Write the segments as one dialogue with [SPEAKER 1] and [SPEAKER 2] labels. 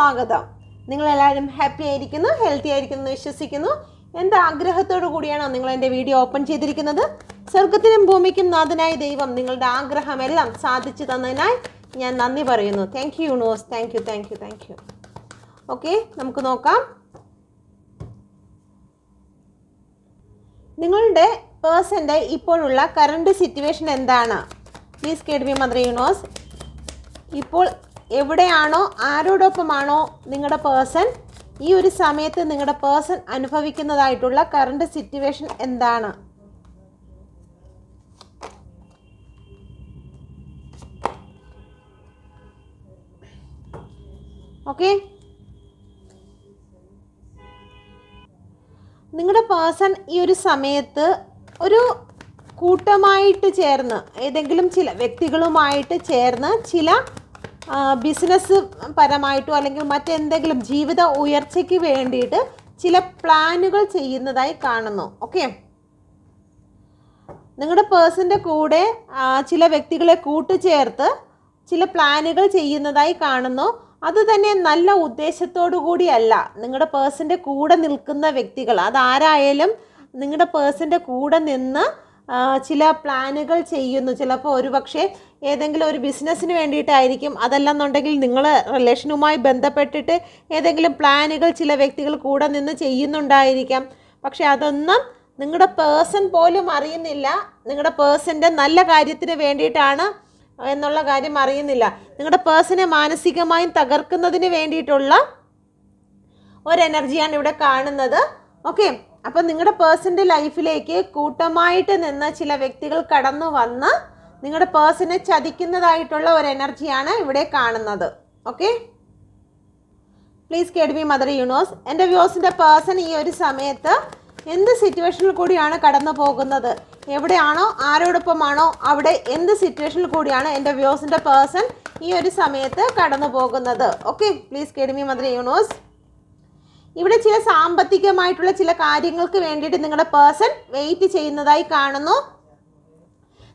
[SPEAKER 1] സ്വാഗതം. നിങ്ങളെല്ലാവരും ഹാപ്പി ആയിരിക്കുന്നു ഹെൽത്തി ആയിരിക്കുന്നു വിശ്വസിക്കുന്നു. എന്ത് ആഗ്രഹത്തോടു കൂടിയാണോ നിങ്ങൾ എന്റെ വീഡിയോ ഓപ്പൺ ചെയ്തിരിക്കുന്നത്? സ്വർഗത്തിനും ഭൂമിക്കും നാഥനായ ദൈവം നിങ്ങളുടെ ആഗ്രഹമെല്ലാം സാധിച്ചു തന്നതിനായി ഞാൻ നന്ദി പറയുന്നു. Thank you universe thank you thank you thank you okay നമുക്ക് നോക്കാം. നിങ്ങളുടെ പേഴ്സന്റെ ഇപ്പോഴുള്ള കറണ്ട് സിറ്റുവേഷൻ എന്താണ്? Please guide be mother universe ഇപ്പോൾ എവിടെയാണോ ആരോടൊപ്പമാണോ നിങ്ങളുടെ പേഴ്സൺ ഈ ഒരു സമയത്ത് നിങ്ങളുടെ പേഴ്സൺ അനുഭവിക്കുന്നതായിട്ടുള്ള കറണ്ട് സിറ്റുവേഷൻ എന്താണ്? ഓക്കെ? നിങ്ങളുടെ പേഴ്സൺ ഈ ഒരു സമയത്ത് ഒരു കൂട്ടമായിട്ട് ചേർന്ന് ഏതെങ്കിലും ചില വ്യക്തികളുമായിട്ട് ചേർന്ന് ചില ബിസിനസ് പരമായിട്ടോ അല്ലെങ്കിൽ മറ്റെന്തെങ്കിലും ജീവിത ഉയർച്ചയ്ക്ക് വേണ്ടിയിട്ട് ചില പ്ലാനുകൾ ചെയ്യുന്നതായി കാണുന്നു. ഓക്കെ നിങ്ങളുടെ പേഴ്സന്റെ കൂടെ ചില വ്യക്തികളെ കൂട്ടുചേർത്ത് ചില പ്ലാനുകൾ ചെയ്യുന്നതായി കാണുന്നു. അത് തന്നെ നല്ല ഉദ്ദേശത്തോടു കൂടിയല്ല. നിങ്ങളുടെ പേഴ്സന്റെ കൂടെ നിൽക്കുന്ന വ്യക്തികൾ അതാരായാലും നിങ്ങളുടെ പേഴ്സന്റെ കൂടെ നിന്ന് ചില പ്ലാനുകൾ ചെയ്യുന്നു. ചിലപ്പോൾ ഒരുപക്ഷെ ഏതെങ്കിലും ഒരു ബിസിനസ്സിന് വേണ്ടിയിട്ടായിരിക്കും അതല്ലെന്നുണ്ടെങ്കിൽ നിങ്ങൾ റിലേഷനുമായി ബന്ധപ്പെട്ടിട്ട് ഏതെങ്കിലും പ്ലാനുകൾ ചില വ്യക്തികൾ കൂടെ നിന്ന് ചെയ്യുന്നുണ്ടായിരിക്കാം. പക്ഷെ അതൊന്നും നിങ്ങളുടെ പേഴ്സൺ പോലും അറിയുന്നില്ല. നിങ്ങളുടെ പേഴ്സന്റെ നല്ല കാര്യത്തിന് വേണ്ടിയിട്ടാണ് എന്നുള്ള കാര്യം അറിയുന്നില്ല. നിങ്ങളുടെ പേഴ്സണെ മാനസികമായും തകർക്കുന്നതിന് വേണ്ടിയിട്ടുള്ള ഒരു എനർജിയാണ് ഇവിടെ കാണുന്നത്. ഓക്കെ? അപ്പം നിങ്ങളുടെ പേഴ്സന്റെ ലൈഫിലേക്ക് കൂട്ടമായിട്ട് നിന്ന് ചില വ്യക്തികൾ കടന്നു വന്ന് നിങ്ങളുടെ പേഴ്സിനെ ചതിക്കുന്നതായിട്ടുള്ള ഒരു എനർജിയാണ് ഇവിടെ കാണുന്നത്. Okay please guide be mother universe എന്റെ വ്യൂസിന്റെ പേഴ്സൺ ഈ ഒരു സമയത്ത് എന്ത് സിറ്റുവേഷനിൽ കൂടിയാണ് കടന്നു പോകുന്നത്? എവിടെയാണോ ആരോടൊപ്പമാണോ അവിടെ എന്ത് സിറ്റുവേഷനിൽ കൂടിയാണ് എന്റെ വ്യൂസിന്റെ പേഴ്സൺ ഈ ഒരു സമയത്ത് കടന്നു പോകുന്നത്? Okay please guide me mother universe ഇവിടെ ചില സാമ്പത്തികമായിട്ടുള്ള ചില കാര്യങ്ങൾക്ക് വേണ്ടിയിട്ട് നിങ്ങളുടെ പേഴ്സൺ വെയിറ്റ് ചെയ്യുന്നതായി കാണുന്നു.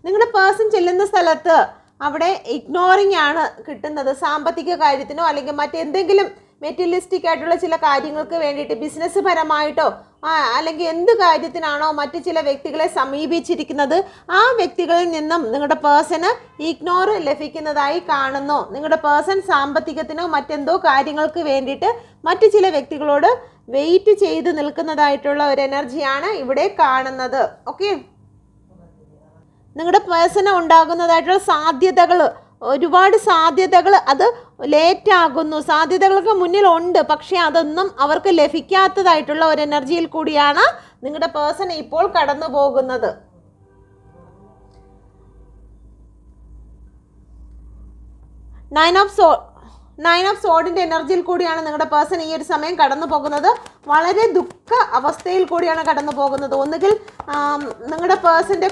[SPEAKER 1] നിങ്ങളുടെ പേഴ്സൺ ചെല്ലുന്ന സ്ഥലത്ത് അവിടെ ഇഗ്നോറിംഗ് ആണ് കിട്ടുന്നത്. സാമ്പത്തിക കാര്യത്തിനോ അല്ലെങ്കിൽ മറ്റെന്തെങ്കിലും മെറ്റീരിയലിസ്റ്റിക് ആയിട്ടുള്ള ചില കാര്യങ്ങൾക്ക് വേണ്ടിയിട്ട് ബിസിനസ് പരമായിട്ടോ അല്ലെങ്കിൽ എന്ത് കാര്യത്തിനാണോ മറ്റു ചില വ്യക്തികളെ സമീപിച്ചിരിക്കുന്നത് ആ വ്യക്തികളിൽ നിന്നും നിങ്ങളുടെ പേഴ്സന് ഇഗ്നോർ ലഭിക്കുന്നതായി കാണുന്നു. നിങ്ങളുടെ പേഴ്സൺ സാമ്പത്തികത്തിനോ മറ്റെന്തോ കാര്യങ്ങൾക്ക് വേണ്ടിയിട്ട് മറ്റു ചില വ്യക്തികളോട് വെയിറ്റ് ചെയ്ത് നിൽക്കുന്നതായിട്ടുള്ള ഒരു എനർജിയാണ് ഇവിടെ കാണുന്നത്. ഓക്കെ നിങ്ങളുടെ വ്യസനം ഉണ്ടാകുന്നതായിട്ടുള്ള സാധ്യതകൾ ഒരുപാട് സാധ്യതകൾ അത് ലേറ്റാകുന്നു. സാധ്യതകൾക്ക് മുന്നിൽ ഉണ്ട് പക്ഷേ അതൊന്നും അവർക്ക് ലഭിക്കാത്തതായിട്ടുള്ള ഒരു എനർജിയിൽ കൂടിയാണ് നിങ്ങളുടെ പേഴ്സൺ ഇപ്പോൾ കടന്നു പോകുന്നത്. Nine of so nine of സോഡിന്റെ എനർജിയിൽ കൂടിയാണ് നിങ്ങളുടെ പേഴ്സൺ ഈ ഒരു സമയം കടന്നു പോകുന്നത്. വളരെ ദുഃഖ അവസ്ഥയിൽ കൂടിയാണ് കടന്നു പോകുന്നത്. ഒന്നുകിൽ നിങ്ങളുടെ പേഴ്സന്റെ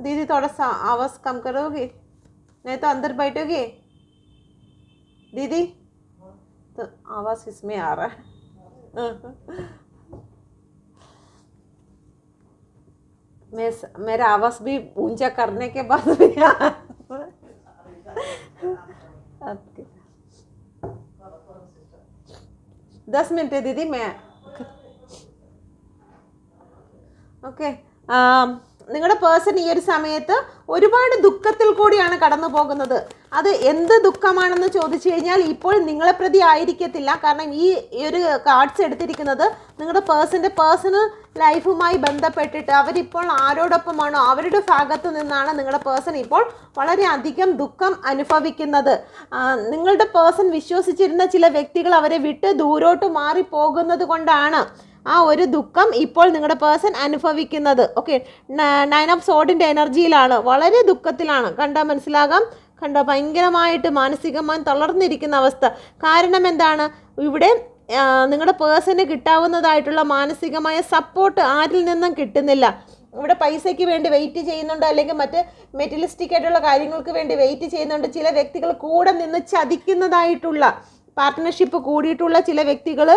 [SPEAKER 1] दीदी थोड़ा सा आवाज़ कम करोगे? नहीं तो अंदर बैठोगे? दीदी? तो आवाज़ इसमें आ रहा है। मैं मेरा आवाज़ भी ऊँचा करने के बाद भी आ दस मिनट दीदी मैं ओके okay. um, നിങ്ങളുടെ പേഴ്സൺ ഈ ഒരു സമയത്ത് ഒരുപാട് ദുഃഖത്തിൽ കൂടിയാണ് കടന്നു പോകുന്നത്. അത് എന്ത് ദുഃഖമാണെന്ന് ചോദിച്ചു കഴിഞ്ഞാൽ ഇപ്പോൾ നിങ്ങളെ പ്രതി ആയിരിക്കത്തില്ല. കാരണം ഈ ഒരു കാർഡ്സ് എടുത്തിരിക്കുന്നത് നിങ്ങളുടെ പേഴ്സന്റെ പേഴ്സണൽ ലൈഫുമായി ബന്ധപ്പെട്ടിട്ട് അവരിപ്പോൾ ആരോടൊപ്പമാണോ? അവരുടെ ഭാഗത്ത് നിന്നാണ് നിങ്ങളുടെ പേഴ്സൺ ഇപ്പോൾ വളരെയധികം ദുഃഖം അനുഭവിക്കുന്നത്. നിങ്ങളുടെ പേഴ്സൺ വിശ്വസിച്ചിരുന്ന ചില വ്യക്തികൾ അവരെ വിട്ട് ദൂരോട്ട് മാറിപ്പോകുന്നത് കൊണ്ടാണ്. ആ ഒരു ദുഃഖം ഇപ്പോൾ നിങ്ങളുടെ പേഴ്സൺ അനുഭവിക്കുന്നത്. ഓക്കെ നയൻ ഓഫ് സോഡിന്റെ എനർജിയിലാണ്. വളരെ ദുഃഖത്തിലാണ്. കണ്ടാൽ മനസ്സിലാകാം? കണ്ടോ ഭയങ്കരമായിട്ട് മാനസികമായി തളർന്നിരിക്കുന്ന അവസ്ഥ. കാരണം എന്താണ്? ഇവിടെ നിങ്ങളുടെ പേഴ്സന് കിട്ടാവുന്നതായിട്ടുള്ള മാനസികമായ സപ്പോർട്ട് ആരിൽ നിന്നും കിട്ടുന്നില്ല. ഇവിടെ പൈസയ്ക്ക് വേണ്ടി വെയിറ്റ് ചെയ്യുന്നുണ്ട് അല്ലെങ്കിൽ മറ്റ് മെറ്റലിസ്റ്റിക് ആയിട്ടുള്ള കാര്യങ്ങൾക്ക് വേണ്ടി വെയിറ്റ് ചെയ്യുന്നുണ്ട്. ചില വ്യക്തികൾ കൂടെ നിന്ന് ചതിക്കുന്നതായിട്ടുള്ള പാർട്ട്ണർഷിപ്പ് കൂടിയിട്ടുള്ള ചില വ്യക്തികൾ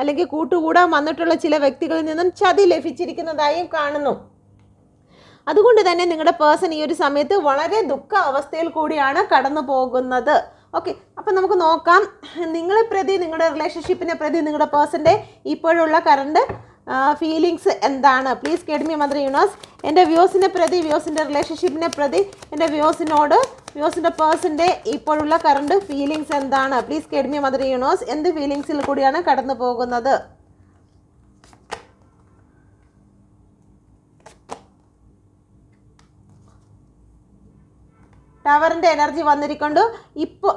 [SPEAKER 1] അല്ലെങ്കിൽ കൂട്ടുകൂടാൻ വന്നിട്ടുള്ള ചില വ്യക്തികളിൽ നിന്നും ചതി ലഭിച്ചിരിക്കുന്നതായും കാണുന്നു. അതുകൊണ്ട് തന്നെ നിങ്ങളുടെ പേഴ്സൺ ഈ ഒരു സമയത്ത് വളരെ ദുഃഖ അവസ്ഥയിൽ കൂടിയാണ് കടന്നു പോകുന്നത്. ഓക്കെ അപ്പം നമുക്ക് നോക്കാം. നിങ്ങളെ പ്രതി നിങ്ങളുടെ റിലേഷൻഷിപ്പിനെ പ്രതി നിങ്ങളുടെ പേഴ്സന്റെ ഇപ്പോഴുള്ള കറണ്ട് ഫീലിങ്സ് എന്താണ്? Please guide me mother universe എന്റെ വ്യൂസിനെ പ്രതി വ്യൂസിന്റെ റിലേഷൻഷിപ്പിനെ പ്രതി എന്റെ വ്യൂസിനോട് വ്യൂസിന്റെ പേഴ്സന്റെ ഇപ്പോഴുള്ള കറണ്ട് ഫീലിങ്സ് എന്താണ്? Please guide me mother universe എന്ത് ഫീലിങ്സിൽ കൂടിയാണ് കടന്നു പോകുന്നത്? ടവറിന്റെ എനർജി വന്നിരിക്കുന്നു. ഇപ്പോൾ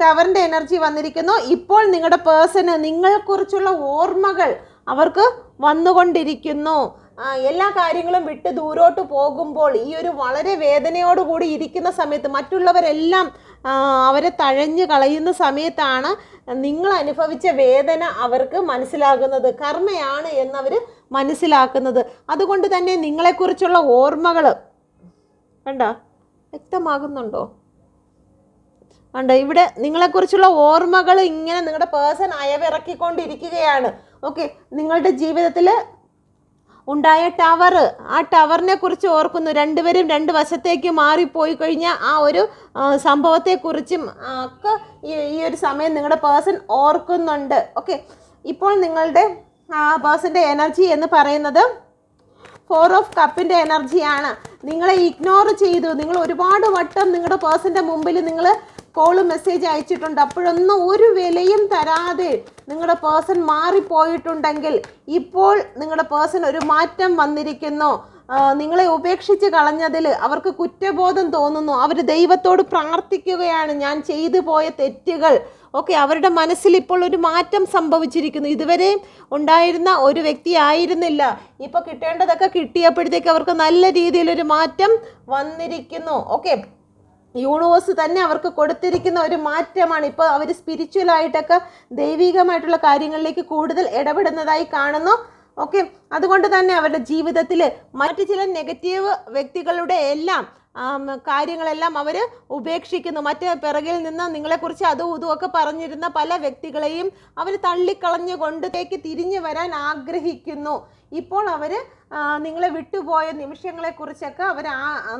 [SPEAKER 1] ടവറിന്റെ എനർജി വന്നിരിക്കുന്നു. ഇപ്പോൾ നിങ്ങളുടെ പേഴ്സണ് നിങ്ങളെക്കുറിച്ചുള്ള ഓർമ്മകൾ അവർക്ക് വന്നുകൊണ്ടിരിക്കുന്നു. എല്ലാ കാര്യങ്ങളും വിട്ട് ദൂരോട്ട് പോകുമ്പോൾ ഈ ഒരു വളരെ വേദനയോടുകൂടി ഇരിക്കുന്ന സമയത്ത് മറ്റുള്ളവരെല്ലാം അവരെ തഴഞ്ഞു കളയുന്ന സമയത്താണ് നിങ്ങൾ അനുഭവിച്ച വേദന അവർക്ക് മനസ്സിലാകുന്നത് കർമ്മയാണ് എന്നവർ മനസ്സിലാക്കുന്നത്. അതുകൊണ്ട് തന്നെ നിങ്ങളെക്കുറിച്ചുള്ള ഓർമ്മകൾ കണ്ടോ? വ്യക്തമാകുന്നുണ്ടോ? കണ്ടോ? ഇവിടെ നിങ്ങളെക്കുറിച്ചുള്ള ഓർമ്മകൾ ഇങ്ങനെ നിങ്ങളുടെ പേഴ്സൺ അയവിറക്കിക്കൊണ്ടിരിക്കുകയാണ്. ഓക്കെ നിങ്ങളുടെ ജീവിതത്തിൽ ഉണ്ടായ ടവർ. ആ ടവറിനെ കുറിച്ച് ഓർക്കുന്നു. രണ്ടുപേരും രണ്ട് വശത്തേക്ക് മാറിപ്പോയി കഴിഞ്ഞാൽ ആ ഒരു സംഭവത്തെക്കുറിച്ചും ഒക്കെ ഈ ഒരു സമയം നിങ്ങളുടെ പേഴ്സൺ ഓർക്കുന്നുണ്ട്. ഓക്കെ. ഇപ്പോൾ നിങ്ങളുടെ ആ പേഴ്സന്റെ എനർജി എന്ന് പറയുന്നത് ഫോർ ഓഫ് കപ്പിന്റെ എനർജിയാണ്. നിങ്ങളെ ഇഗ്നോർ ചെയ്തു. നിങ്ങൾ ഒരുപാട് വട്ടം നിങ്ങളുടെ പേഴ്സന്റെ മുമ്പിൽ നിങ്ങൾ കോൾ മെസ്സേജ് അയച്ചിട്ടുണ്ട്. അപ്പോഴൊന്നും ഒരു വിലയും തരാതെ നിങ്ങളുടെ പേഴ്സൺ മാറിപ്പോയിട്ടുണ്ടെങ്കിൽ ഇപ്പോൾ നിങ്ങളുടെ പേഴ്സൺ ഒരു മാറ്റം വന്നിരിക്കുന്നു. നിങ്ങളെ ഉപേക്ഷിച്ച് കളഞ്ഞതിൽ അവർക്ക് കുറ്റബോധം തോന്നുന്നു. അവർ ദൈവത്തോട് പ്രാർത്ഥിക്കുകയാണ്. ഞാൻ ചെയ്തു പോയ തെറ്റുകൾ. ഓക്കെ അവരുടെ മനസ്സിൽ ഇപ്പോൾ ഒരു മാറ്റം സംഭവിച്ചിരിക്കുന്നു. ഇതുവരെ ഉണ്ടായിരുന്ന ഒരു വ്യക്തി ആയിരുന്നില്ല. ഇപ്പോൾ കിട്ടേണ്ടതൊക്കെ കിട്ടിയപ്പോഴത്തേക്ക് അവർക്ക് നല്ല രീതിയിലൊരു മാറ്റം വന്നിരിക്കുന്നു. ഓക്കെ യൂണിവേഴ്സ് തന്നെ അവർക്ക് കൊടുത്തിരിക്കുന്ന ഒരു മാറ്റമാണ്. ഇപ്പോൾ അവർ സ്പിരിച്വലായിട്ടൊക്കെ ദൈവികമായിട്ടുള്ള കാര്യങ്ങളിലേക്ക് കൂടുതൽ ഇടപെടുന്നതായി കാണുന്നു. ഓക്കെ അതുകൊണ്ട് തന്നെ അവരുടെ ജീവിതത്തിൽ മറ്റു ചില നെഗറ്റീവ് വ്യക്തികളുടെ എല്ലാം കാര്യങ്ങളെല്ലാം അവർ ഉപേക്ഷിക്കുന്നു. മറ്റേ പിറകിൽ നിന്ന് നിങ്ങളെക്കുറിച്ച് അതും ഇതുമൊക്കെ പറഞ്ഞിരുന്ന പല വ്യക്തികളെയും അവർ തള്ളിക്കളഞ്ഞുകൊണ്ടേക്ക് തിരിഞ്ഞു വരാൻ ആഗ്രഹിക്കുന്നു. ഇപ്പോൾ അവർ നിങ്ങളെ വിട്ടുപോയ നിമിഷങ്ങളെക്കുറിച്ചൊക്കെ അവർ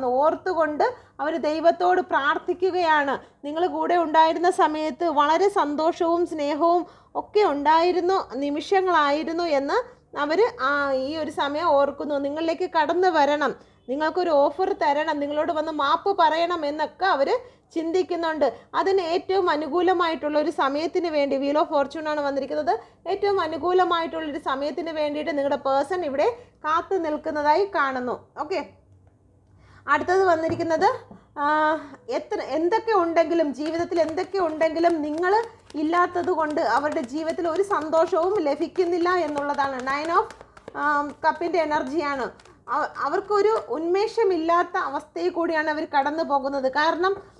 [SPEAKER 1] ഓർത്തുകൊണ്ട് അവർ ദൈവത്തോട് പ്രാർത്ഥിക്കുകയാണ്. നിങ്ങൾ കൂടെ ഉണ്ടായിരുന്ന സമയത്ത് വളരെ സന്തോഷവും സ്നേഹവും ഒക്കെ ഉണ്ടായിരുന്നു. നിമിഷങ്ങളായിരുന്നു എന്ന് അവർ ആ ഈ ഒരു സമയം ഓർക്കുന്നു. നിങ്ങളിലേക്ക് കടന്നു വരണം. നിങ്ങൾക്കൊരു ഓഫർ തരണം. നിങ്ങളോട് വന്ന് മാപ്പ് പറയണം എന്നൊക്കെ അവർ ചിന്തിക്കുന്നുണ്ട്. അതിന് ഏറ്റവും അനുകൂലമായിട്ടുള്ള ഒരു സമയത്തിന് വേണ്ടി വീൽ ഓഫ് ഫോർച്യൂൺ ആണ് വന്നിരിക്കുന്നത്. ഏറ്റവും അനുകൂലമായിട്ടുള്ള ഒരു സമയത്തിന് വേണ്ടിയിട്ട് നിങ്ങളുടെ പേഴ്സൺ ഇവിടെ കാത്തു നിൽക്കുന്നതായി കാണുന്നു. ഓക്കെ. അടുത്തത് വന്നിരിക്കുന്നത് എത്ര എന്തൊക്കെ ഉണ്ടെങ്കിലും ജീവിതത്തിൽ എന്തൊക്കെ ഉണ്ടെങ്കിലും നിങ്ങൾ ഇല്ലാത്തത് കൊണ്ട് അവരുടെ ജീവിതത്തിൽ ഒരു സന്തോഷവും ലഭിക്കുന്നില്ല എന്നുള്ളതാണ്. നയൻ ഓഫ് കപ്പിന്റെ എനർജിയാണ് അവ- അവർക്കൊരു ഉന്മേഷമില്ലാത്ത അവസ്ഥയിൽ കൂടിയാണ് അവർ കടന്നു പോകുന്നത്. കാരണം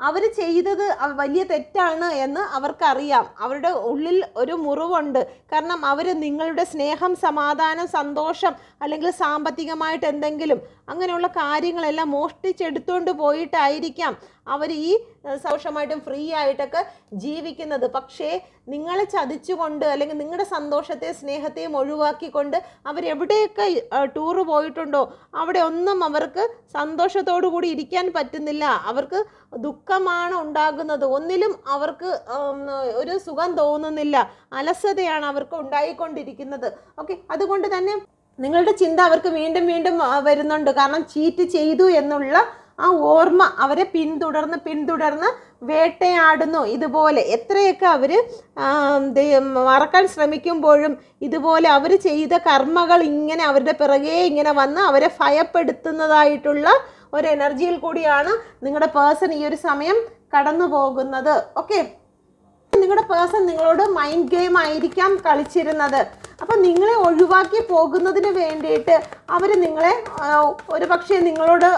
[SPEAKER 1] അവർ ചെയ്തത് വലിയ തെറ്റാണ് എന്ന് അവർക്കറിയാം. അവരുടെ ഉള്ളിൽ ഒരു മുറിവുണ്ട്. കാരണം അവർ നിങ്ങളുടെ സ്നേഹം സമാധാനം സന്തോഷം അല്ലെങ്കിൽ സാമ്പത്തികമായിട്ട് എന്തെങ്കിലും അങ്ങനെയുള്ള കാര്യങ്ങളെല്ലാം മോഷ്ടിച്ചെടുത്തുകൊണ്ട് പോയിട്ടായിരിക്കാം അവർ ഈ സന്തോഷമായിട്ടും ഫ്രീ ആയിട്ടൊക്കെ ജീവിക്കുന്നത്. പക്ഷേ നിങ്ങളെ ചതിച്ചുകൊണ്ട് അല്ലെങ്കിൽ നിങ്ങളുടെ സന്തോഷത്തെ സ്നേഹത്തെയും ഒഴിവാക്കിക്കൊണ്ട് അവരെവിടെയൊക്കെ ടൂറ് പോയിട്ടുണ്ടോ അവിടെ ഒന്നും അവർക്ക് സന്തോഷത്തോടു കൂടി ഇരിക്കാൻ പറ്റുന്നില്ല. അവർക്ക് ദുഃഖമാണ് ഉണ്ടാകുന്നത്. ഒന്നിലും അവർക്ക് ഒരു സുഖം തോന്നുന്നില്ല. അലസതയാണ് അവർക്ക് ഉണ്ടായിക്കൊണ്ടിരിക്കുന്നത്. ഓക്കെ അതുകൊണ്ട് തന്നെ നിങ്ങളുടെ ചിന്ത അവർക്ക് വീണ്ടും വീണ്ടും വരുന്നുണ്ട്. കാരണം ചീറ്റ് ചെയ്തു എന്നുള്ള ആ ഓർമ്മ അവരെ പിന്തുടർന്ന് പിന്തുടർന്ന് വേട്ടയാടുന്നു. ഇതുപോലെ എത്രയൊക്കെ അവർ മറക്കാൻ ശ്രമിക്കുമ്പോഴും ഇതുപോലെ അവർ ചെയ്ത കർമ്മകൾ ഇങ്ങനെ അവരുടെ പിറകെ ഇങ്ങനെ വന്ന് അവരെ ഭയപ്പെടുത്തുന്നതായിട്ടുള്ള ഒരു എനർജിയിൽ കൂടിയാണ് നിങ്ങളുടെ പേഴ്സൺ ഈ ഒരു സമയം കടന്നു പോകുന്നത് ഓക്കെ? നിങ്ങളുടെ പേഴ്സൺ നിങ്ങളോട് മൈൻഡ് ഗെയിം ആയിരിക്കാം കളിച്ചിരുന്നത്. അപ്പം നിങ്ങളെ ഒഴിവാക്കി പോകുന്നതിന് വേണ്ടിയിട്ട് അവർ നിങ്ങളെ ഒരു പക്ഷേ നിങ്ങളോട്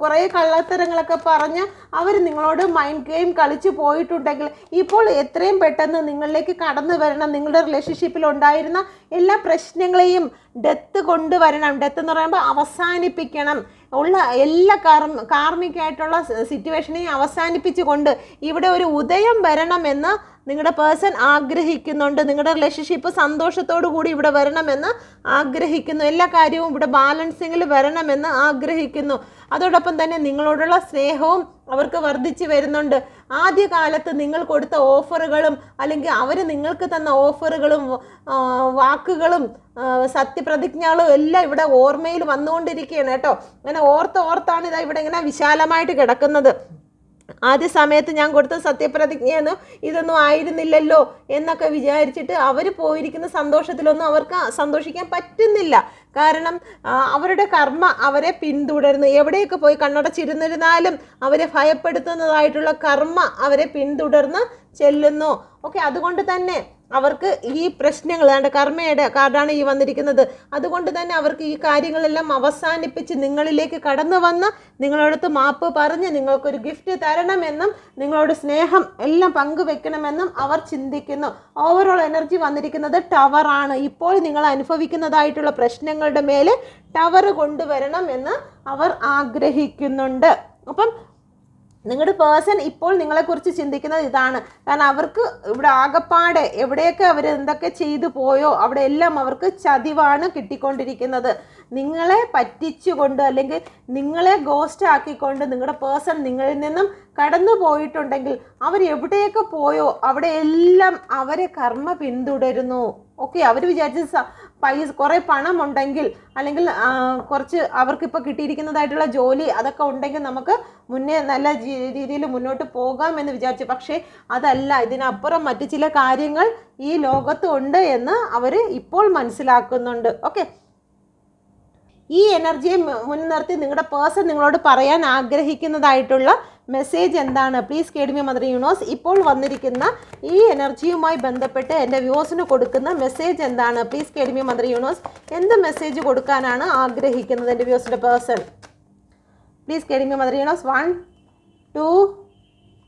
[SPEAKER 1] കുറേ കള്ളത്തരങ്ങളൊക്കെ പറഞ്ഞ് അവർ നിങ്ങളോട് മൈൻഡ് ഗെയിം കളിച്ച് പോയിട്ടുണ്ടെങ്കിൽ ഇപ്പോൾ എത്രയും പെട്ടെന്ന് നിങ്ങളിലേക്ക് കടന്നു വരണം. നിങ്ങളുടെ റിലേഷൻഷിപ്പിൽ ഉണ്ടായിരുന്ന എല്ലാ പ്രശ്നങ്ങളെയും ഡെത്ത് കൊണ്ടുവരണം. ഡെത്ത് എന്ന് പറയുമ്പോൾ അവസാനിപ്പിക്കണം. ഉള്ള എല്ലാ കാർമ കാർമികമായിട്ടുള്ള സിറ്റുവേഷനെയും അവസാനിപ്പിച്ചുകൊണ്ട് ഇവിടെ ഒരു ഉദയം വരണമെന്ന് നിങ്ങളുടെ പേഴ്സൺ ആഗ്രഹിക്കുന്നുണ്ട്. നിങ്ങളുടെ റിലേഷൻഷിപ്പ് സന്തോഷത്തോടു കൂടി ഇവിടെ വരണമെന്ന് ആഗ്രഹിക്കുന്നു. എല്ലാ കാര്യവും ഇവിടെ ബാലൻസിങ്ങിൽ വരണമെന്ന് ആഗ്രഹിക്കുന്നു. അതോടൊപ്പം തന്നെ നിങ്ങളോടുള്ള സ്നേഹവും അവർക്ക് വർദ്ധിച്ചു വരുന്നുണ്ട്. ആദ്യകാലത്ത് നിങ്ങൾ കൊടുത്ത ഓഫറുകളും അല്ലെങ്കിൽ അവർ നിങ്ങൾക്ക് തന്ന ഓഫറുകളും വാക്കുകളും സത്യപ്രതിജ്ഞകളും എല്ലാം ഇവിടെ ഓർമ്മയിൽ വന്നുകൊണ്ടിരിക്കുകയാണ് കേട്ടോ. അങ്ങനെ ഓർത്ത് ഓർത്താണ് ഇതാ ഇവിടെ ഇങ്ങനെ വിശാലമായിട്ട് കിടക്കുന്നത്. ആദ്യ സമയത്ത് ഞാൻ കൊടുത്ത സത്യപ്രതിജ്ഞയൊന്നും ഇതൊന്നും ആയിരുന്നില്ലല്ലോ എന്നൊക്കെ വിചാരിച്ചിട്ട് അവർ പോയിരിക്കുന്ന സന്തോഷത്തിലൊന്നും അവർക്ക് സന്തോഷിക്കാൻ പറ്റുന്നില്ല. കാരണം അവരുടെ കർമ്മ അവരെ പിന്തുടരുന്നു. എവിടെയൊക്കെ പോയി കണ്ണടച്ചിരുന്നിരുന്നാലും അവരെ ഭയപ്പെടുത്തുന്നതായിട്ടുള്ള കർമ്മ അവരെ പിന്തുടർന്ന് ചെല്ലുന്നു. ഓക്കെ അതുകൊണ്ട് തന്നെ അവർക്ക് ഈ പ്രശ്നങ്ങൾ അതാണ്ട് കർമ്മയുടെ കാർഡാണ് ഈ വന്നിരിക്കുന്നത്. അതുകൊണ്ട് തന്നെ അവർക്ക് ഈ കാര്യങ്ങളെല്ലാം അവസാനിപ്പിച്ച് നിങ്ങളിലേക്ക് കടന്നു വന്ന് നിങ്ങളോടത്ത് മാപ്പ് പറഞ്ഞ് നിങ്ങൾക്കൊരു ഗിഫ്റ്റ് തരണമെന്നും നിങ്ങളോട് സ്നേഹം എല്ലാം പങ്കുവെക്കണമെന്നും അവർ ചിന്തിക്കുന്നു. ഓവറോൾ എനർജി വന്നിരിക്കുന്നത് ടവറാണ് ഇപ്പോൾ നിങ്ങൾ അനുഭവിക്കുന്നതായിട്ടുള്ള പ്രശ്നങ്ങളുടെ മേലെ ടവർ കൊണ്ടുവരണം എന്ന് അവർ ആഗ്രഹിക്കുന്നുണ്ട്. അപ്പം നിങ്ങളുടെ പേഴ്സൺ ഇപ്പോൾ നിങ്ങളെക്കുറിച്ച് ചിന്തിക്കുന്നത് ഇതാണ്. കാരണം അവർക്ക് ഇവിടെ ആകപ്പാടെ എവിടെയൊക്കെ അവർ എന്തൊക്കെ ചെയ്തു പോയോ അവിടെ എല്ലാം അവർക്ക് ചതിവാണ് കിട്ടിക്കൊണ്ടിരിക്കുന്നത്. നിങ്ങളെ പറ്റിച്ചുകൊണ്ട് അല്ലെങ്കിൽ നിങ്ങളെ ഗോസ്റ്റ് ആക്കിക്കൊണ്ട് നിങ്ങളുടെ പേഴ്സൺ നിങ്ങളിൽ നിന്നും കടന്നു പോയിട്ടുണ്ടെങ്കിൽ അവർ എവിടെയൊക്കെ പോയോ അവിടെ എല്ലാം അവരെ കർമ്മ പിന്തുടരുന്നു. ഓക്കെ അവർ വിചാരിച്ച പൈസ കുറേ പണം ഉണ്ടെങ്കിൽ അല്ലെങ്കിൽ കുറച്ച് അവർക്കിപ്പോൾ കിട്ടിയിരിക്കുന്നതായിട്ടുള്ള ജോലി അതൊക്കെ ഉണ്ടെങ്കിൽ നമുക്ക് മുന്നേ നല്ല രീതിയിൽ മുന്നോട്ട് പോകാം എന്ന് വിചാരിച്ചു. പക്ഷേ അതല്ല ഇതിനപ്പുറം മറ്റു ചില കാര്യങ്ങൾ ഈ ലോകത്തുണ്ട് എന്ന് അവർ ഇപ്പോൾ മനസ്സിലാക്കുന്നുണ്ട്. ഓക്കെ? ഈ എനർജിയെ മുൻനിർത്തി നിങ്ങളുടെ പേഴ്സൺ നിങ്ങളോട് പറയാൻ ആഗ്രഹിക്കുന്നതായിട്ടുള്ള മെസ്സേജ് എന്താണ്? Please guide me mother universe ഇപ്പോൾ വന്നിരിക്കുന്ന ഈ എനർജിയുമായി ബന്ധപ്പെട്ട് എന്റെ വ്യൂസിന് കൊടുക്കുന്ന മെസ്സേജ് എന്താണ്? Please guide me mother universe എന്ത് മെസ്സേജ് കൊടുക്കാനാണ് ആഗ്രഹിക്കുന്നത് എന്റെ വ്യൂസിന്റെ person please guide me mother universe one two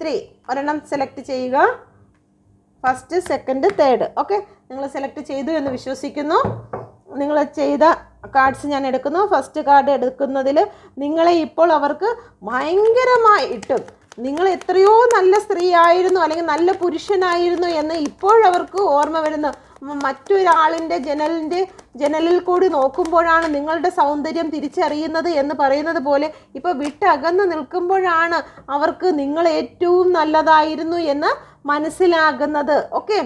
[SPEAKER 1] three ഒരെണ്ണം സെലക്ട് ചെയ്യുക. ഫസ്റ്റ് സെക്കൻഡ് തേർഡ് ഓക്കെ നിങ്ങൾ സെലക്ട് ചെയ്തു എന്ന് വിശ്വസിക്കുന്നു. നിങ്ങൾ ചെയ്ത കാർഡ്സ് ഞാൻ എടുക്കുന്നു. ഫസ്റ്റ് കാർഡ് എടുക്കുന്നതിൽ നിങ്ങളെ ഇപ്പോൾ അവർക്ക് ഭയങ്കരമായിട്ടും നിങ്ങൾ എത്രയോ നല്ല സ്ത്രീ ആയിരുന്നു അല്ലെങ്കിൽ നല്ല പുരുഷനായിരുന്നു എന്ന് ഇപ്പോഴവർക്ക് ഓർമ്മ വരുന്നു. മറ്റൊരാളിന്റെ ജനലിന്റെ ജനലിൽ കൂടി നോക്കുമ്പോഴാണ് നിങ്ങളുടെ സൗന്ദര്യം തിരിച്ചറിയുന്നത് എന്ന് പറയുന്നത് പോലെ ഇപ്പോൾ വിട്ടകന്ന് നിൽക്കുമ്പോഴാണ് അവർക്ക് നിങ്ങൾ ഏറ്റവും നല്ലതായിരുന്നു എന്ന് മനസ്സിലാകുന്നത്. ഓക്കെ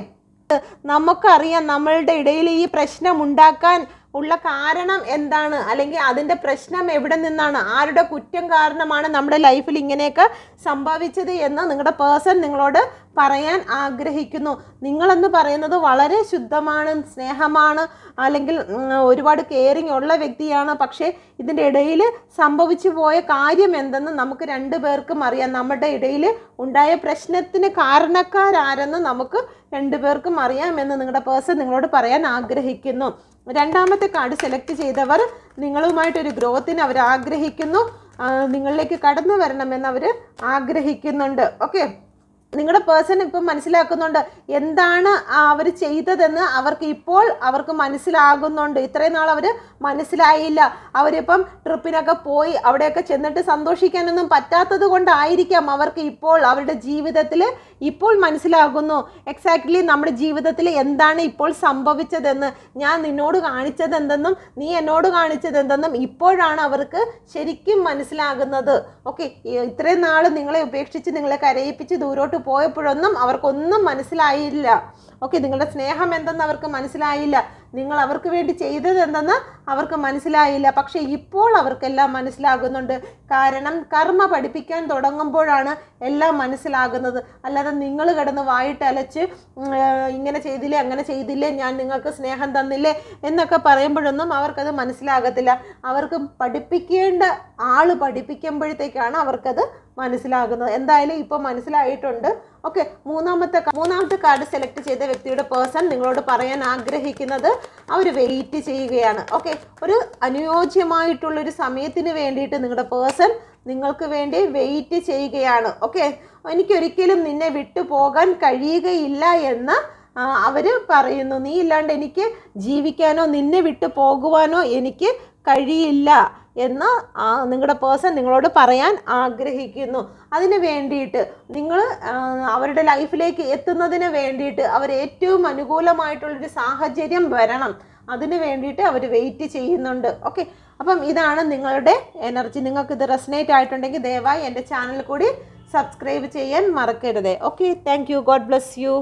[SPEAKER 1] നമുക്കറിയാം നമ്മളുടെ ഇടയിൽ ഈ പ്രശ്നം ഉണ്ടാക്കാൻ ഉള്ള കാരണം എന്താണ്? അല്ലെങ്കിൽ അതിന്റെ പ്രശ്നം എവിടെ നിന്നാണ്? ആരുടെ കുറ്റം കാരണമാണ് നമ്മുടെ ലൈഫിൽ ഇങ്ങനെയൊക്കെ സംഭവിച്ചത് എന്ന് നിങ്ങളുടെ പേഴ്സൺ നിങ്ങളോട് പറയാൻ ആഗ്രഹിക്കുന്നു. നിങ്ങളെന്ന് പറയുന്നത് വളരെ ശുദ്ധമാണ് സ്നേഹമാണ് അല്ലെങ്കിൽ ഒരുപാട് കെയറിങ് ഉള്ള വ്യക്തിയാണ്. പക്ഷേ ഇതിന്റെ ഇടയിൽ സംഭവിച്ചു പോയ കാര്യം എന്തെന്ന് നമുക്ക് രണ്ടു പേർക്കും അറിയാം. നമ്മുടെ ഇടയിൽ ഉണ്ടായ പ്രശ്നത്തിന് കാരണക്കാരാരെന്ന് നമുക്ക് രണ്ടുപേർക്കും അറിയാമെന്ന് നിങ്ങളുടെ പേഴ്സൺ നിങ്ങളോട് പറയാൻ ആഗ്രഹിക്കുന്നു. രണ്ടാമത്തെ കാർഡ് സെലക്ട് ചെയ്തവർ നിങ്ങളുമായിട്ടൊരു ഗ്രോത്തിന് അവർ ആഗ്രഹിക്കുന്നു നിങ്ങളിലേക്ക് കടന്നു വരണമെന്ന് അവർ ആഗ്രഹിക്കുന്നുണ്ട്. ഓക്കെ നിങ്ങളുടെ പേഴ്സൺ ഇപ്പം മനസ്സിലാക്കുന്നുണ്ട് എന്താണ് അവർ ചെയ്തതെന്ന് അവർക്ക് ഇപ്പോൾ അവർക്ക് മനസ്സിലാകുന്നുണ്ട്. ഇത്രയും നാൾ അവർ മനസ്സിലായില്ല. അവരിപ്പം ട്രിപ്പിനൊക്കെ പോയി അവിടെയൊക്കെ ചെന്നിട്ട് സന്തോഷിക്കാനൊന്നും പറ്റാത്തത് കൊണ്ടായിരിക്കാം അവർക്ക് ഇപ്പോൾ അവരുടെ ജീവിതത്തിൽ ഇപ്പോൾ മനസ്സിലാകുന്നു. എക്സാക്ട്ലി നമ്മുടെ ജീവിതത്തിൽ എന്താണ് ഇപ്പോൾ സംഭവിച്ചതെന്ന് ഞാൻ നിന്നോട് കാണിച്ചത് എന്തെന്നും നീ എന്നോട് കാണിച്ചത് എന്തെന്നും ഇപ്പോഴാണ് അവർക്ക് ശരിക്കും മനസ്സിലാകുന്നത്. ഓക്കെ ഇത്രയും നാൾ നിങ്ങളെ ഉപേക്ഷിച്ച് നിങ്ങളെ കരയിപ്പിച്ച് ദൂരോട്ട് പോയപ്പോഴൊന്നും അവർക്കൊന്നും മനസ്സിലായില്ല. ഓക്കെ നിങ്ങളുടെ സ്നേഹം എന്തെന്ന് അവർക്ക് മനസ്സിലായില്ല. നിങ്ങൾ അവർക്ക് വേണ്ടി ചെയ്തത് എന്തെന്ന് അവർക്ക് മനസ്സിലായില്ല. പക്ഷേ ഇപ്പോൾ അവർക്കെല്ലാം മനസ്സിലാകുന്നുണ്ട്. കാരണം കർമ്മ പഠിപ്പിക്കാൻ തുടങ്ങുമ്പോഴാണ് എല്ലാം മനസ്സിലാകുന്നത്. അല്ലാതെ നിങ്ങൾ കിടന്ന് വായിട്ട് അലച്ച് ഇങ്ങനെ ചെയ്തില്ലേ അങ്ങനെ ചെയ്തില്ലേ ഞാൻ നിങ്ങൾക്ക് സ്നേഹം തന്നില്ലേ എന്നൊക്കെ പറയുമ്പോഴൊന്നും അവർക്കത് മനസ്സിലാകത്തില്ല. അവർക്ക് പഠിപ്പിക്കേണ്ട ആൾ പഠിപ്പിക്കുമ്പോഴത്തേക്കാണ് അവർക്കത് മനസ്സിലാകുന്നത്. എന്തായാലും ഇപ്പോൾ മനസ്സിലായിട്ടുണ്ട്. ഓക്കെ മൂന്നാമത്തെ മൂന്നാമത്തെ കാർഡ് സെലക്ട് ചെയ്ത വ്യക്തിയുടെ പേഴ്സൺ നിങ്ങളോട് പറയാൻ ആഗ്രഹിക്കുന്നത് അവർ വെയിറ്റ് ചെയ്യുകയാണ്. ഓക്കെ ഒരു അനുയോജ്യമായിട്ടുള്ളൊരു സമയത്തിന് വേണ്ടിയിട്ട് നിങ്ങളുടെ പേഴ്സൺ നിങ്ങൾക്ക് വേണ്ടി വെയിറ്റ് ചെയ്യുകയാണ്. ഓക്കെ എനിക്കൊരിക്കലും നിന്നെ വിട്ടു പോകാൻ കഴിയുകയില്ല എന്ന് അവർ പറയുന്നു. നീ ഇല്ലാണ്ട് എനിക്ക് ജീവിക്കാനോ നിന്നെ വിട്ടു പോകുവാനോ എനിക്ക് കഴിയില്ല. എന്ന് നിങ്ങളുടെ പേഴ്സൺ നിങ്ങളോട് പറയാൻ ആഗ്രഹിക്കുന്നു. അതിന് വേണ്ടിയിട്ട് നിങ്ങൾ അവരുടെ ലൈഫിലേക്ക് എത്തുന്നതിന് വേണ്ടിയിട്ട് അവർ ഏറ്റവും അനുകൂലമായിട്ടുള്ളൊരു സാഹചര്യം വരണം. അതിന് വേണ്ടിയിട്ട് അവർ വെയിറ്റ് ചെയ്യുന്നുണ്ട്. ഓക്കെ അപ്പം ഇതാണ് നിങ്ങളുടെ എനർജി നിങ്ങൾക്ക് ഇത് റെസനേറ്റ് ആയിട്ടുണ്ടെങ്കിൽ ദയവായി എന്റെ ചാനൽ കൂടി സബ്സ്ക്രൈബ് ചെയ്യാൻ മറക്കരുതേ. Okay thank you God bless you